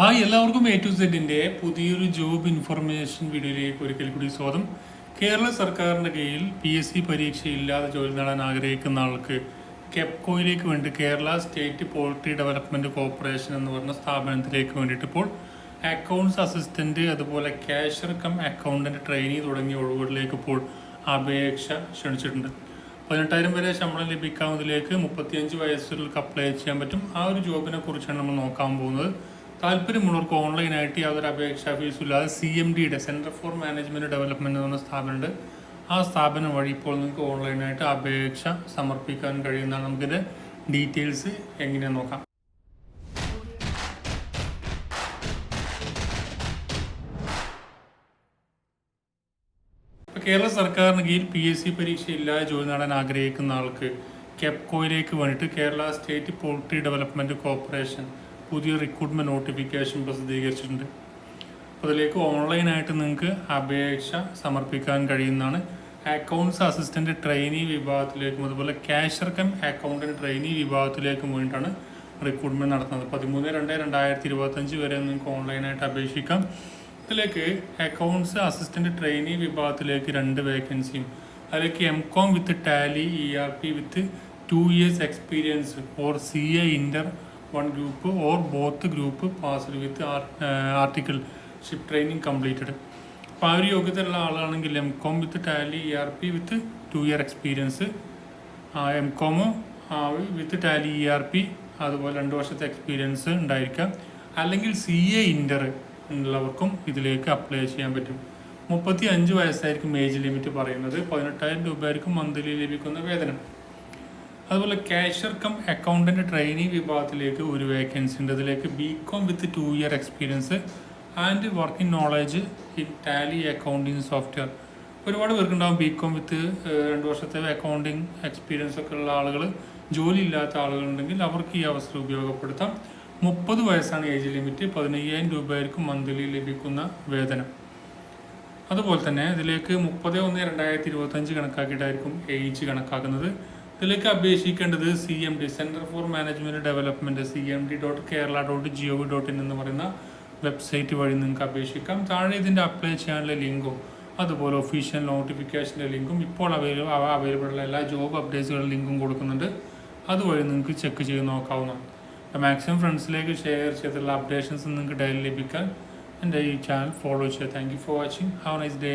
Hi എല്ലാവർക്കും A to സെഡിന്റെ പുതിയൊരു job information വീഡിയോയിലേക്ക് ഒരിക്കൽ കൂടി സ്വാഗതം. കേരള സർക്കാരിന്റെ കീഴിൽ പി എസ് സി പരീക്ഷയില്ലാതെ ജോലി നേടാൻ ആഗ്രഹിക്കുന്ന ആൾക്ക് കെപ്കോയിലേക്ക് വേണ്ടി Kerala state poultry development corporation എന്ന് പറഞ്ഞ സ്ഥാപനത്തിലേക്ക് വേണ്ടിയിട്ട് ഇപ്പോൾ അക്കൗണ്ട്സ് അസിസ്റ്റന്റ് അതുപോലെ ക്യാഷർ കം അക്കൗണ്ടന്റ് ട്രെയിനി തുടങ്ങിയ ഒഴിവുകളിലേക്ക് ഇപ്പോൾ അപേക്ഷ ക്ഷണിച്ചിട്ടുണ്ട്. പതിനെട്ടായിരം വരെ ശമ്പളം ലഭിക്കാവുന്നതിലേക്ക് മുപ്പത്തിയഞ്ച് വയസ്സുകൾക്ക് അപ്ലൈ ചെയ്യാൻ പറ്റും. ആ ഒരു ജോബിനെ കുറിച്ചാണ് നമ്മൾ നോക്കാൻ പോകുന്നത്. താല്പര്യമുള്ളവർക്ക് ഓൺലൈനായിട്ട് യാതൊരു അപേക്ഷാ ഫീസും ഇല്ലാതെ സി എം ഡിയുടെ സെന്റർ ഫോർ മാനേജ്മെന്റ് ഡെവലപ്മെന്റ് എന്ന സ്ഥാപനമുണ്ട്. ആ സ്ഥാപനം വഴി ഇപ്പോൾ നിങ്ങൾക്ക് ഓൺലൈനായിട്ട് അപേക്ഷ സമർപ്പിക്കാൻ കഴിയുന്നതാണ്. നമുക്കിത് ഡീറ്റെയിൽസ് എങ്ങനെയാണെന്ന് നോക്കാം. കേരള സർക്കാരിന് കീഴിൽ പി എസ് സി പരീക്ഷ ഇല്ലാതെ ജോലി നേടാൻ ആഗ്രഹിക്കുന്ന ആൾക്ക് കെപ്കോയിലേക്ക് വേണ്ടിയിട്ട് Kerala state poultry development corporation പുതിയ റിക്രൂട്ട്മെന്റ് നോട്ടിഫിക്കേഷൻ പ്രസിദ്ധീകരിച്ചിട്ടുണ്ട്. അതിലേക്ക് ഓൺലൈനായിട്ട് നിങ്ങൾക്ക് അപേക്ഷ സമർപ്പിക്കാൻ കഴിയുന്നതാണ്. അക്കൗണ്ട്സ് അസിസ്റ്റന്റ് ട്രെയിനി വിഭാഗത്തിലേക്കും അതുപോലെ ക്യാഷർ കം അക്കൗണ്ടന്റ് ട്രെയിനി വിഭാഗത്തിലേക്കും വേണ്ടിയിട്ടാണ് റിക്രൂട്ട്മെന്റ് നടത്തുന്നത്. പതിമൂന്ന് രണ്ട് രണ്ടായിരത്തി ഇരുപത്തഞ്ച് വരെ നിങ്ങൾക്ക് ഓൺലൈനായിട്ട് അപേക്ഷിക്കാം. ഇതിലേക്ക് അക്കൗണ്ട്സ് അസിസ്റ്റന്റ് ട്രെയിനി വിഭാഗത്തിലേക്ക് രണ്ട് വേക്കൻസിയും അതിലേക്ക് M Com with Tally E R P with two years experience or C A one group or both group passed with articleship training completed അപ്പോൾ ആ ഒരു യോഗ്യതയുള്ള ആളാണെങ്കിൽ M Com with Tally E R P with two year experience M Com with Tally E R P അതുപോലെ രണ്ട് വർഷത്തെ experience ഉണ്ടായിരിക്കാം. അല്ലെങ്കിൽ സി എ ഇന്റർ ഉള്ളവർക്കും ഇതിലേക്ക് അപ്ലൈ ചെയ്യാൻ പറ്റും. മുപ്പത്തി അഞ്ച് വയസ്സായിരിക്കും ഏജ് ലിമിറ്റ് പറയുന്നത്. പതിനെട്ടായിരം രൂപയായിരിക്കും മന്ത്ലി ലഭിക്കുന്ന വേതനം. അതുപോലെ ക്യാഷർ കം അക്കൗണ്ടന്റ് ട്രെയിനിങ് വിഭാഗത്തിലേക്ക് ഒരു വേക്കൻസി ഉണ്ട്. അതിലേക്ക് B Com with two year experience and working knowledge in Tally accounting software ഒരുപാട് പേർക്കുണ്ടാകും ബി കോം വിത്ത് രണ്ട് വർഷത്തെ അക്കൗണ്ടിങ് എക്സ്പീരിയൻസ് ഒക്കെ ഉള്ള ആളുകൾ ജോലി ഇല്ലാത്ത ആളുകളുണ്ടെങ്കിൽ അവർക്ക് ഈ അവസരം ഉപയോഗപ്പെടുത്താം. മുപ്പത് വയസ്സാണ് ഏജ് ലിമിറ്റ് പതിനയ്യായിരം രൂപയായിരിക്കും മന്ത്ലി ലഭിക്കുന്ന വേതനം. അതുപോലെ തന്നെ ഇതിലേക്ക് മുപ്പത് ഒന്ന് രണ്ടായിരത്തി ഇരുപത്തഞ്ച് കണക്കാക്കിയിട്ടായിരിക്കും ഏജ് കണക്കാക്കുന്നത്. ഇതിലേക്ക് അപേക്ഷിക്കേണ്ടത് C M D centre for management development C M D dot Kerala dot G O V dot in എന്ന് പറയുന്ന വെബ്സൈറ്റ് വഴി നിങ്ങൾക്ക് അപേക്ഷിക്കാം. താഴെ ഇതിന്റെ അപ്ലൈ ചെയ്യാനുള്ള ലിങ്കും അതുപോലെ ഒഫീഷ്യൽ നോട്ടിഫിക്കേഷന്റെ ലിങ്കും ഇപ്പോൾ അവൈലബിൾ അവൈലബിൾ ഉള്ള എല്ലാ ജോബ് അപ്ഡേറ്റ്സുകളുടെ ലിങ്കും കൊടുക്കുന്നുണ്ട്. അതുവഴി നിങ്ങൾക്ക് ചെക്ക് ചെയ്ത് നോക്കാവുന്നതാണ്. മാക്സിമം ഫ്രണ്ട്സിലേക്ക് ഷെയർ ചെയ്തിട്ടുള്ള അപ്ഡേഷൻസ് നിങ്ങൾക്ക് ഡെയിലി ലഭിക്കാൻ എന്റെ ഈ ചാനൽ ഫോളോ ചെയ്യുക. Thank you for watching have nice day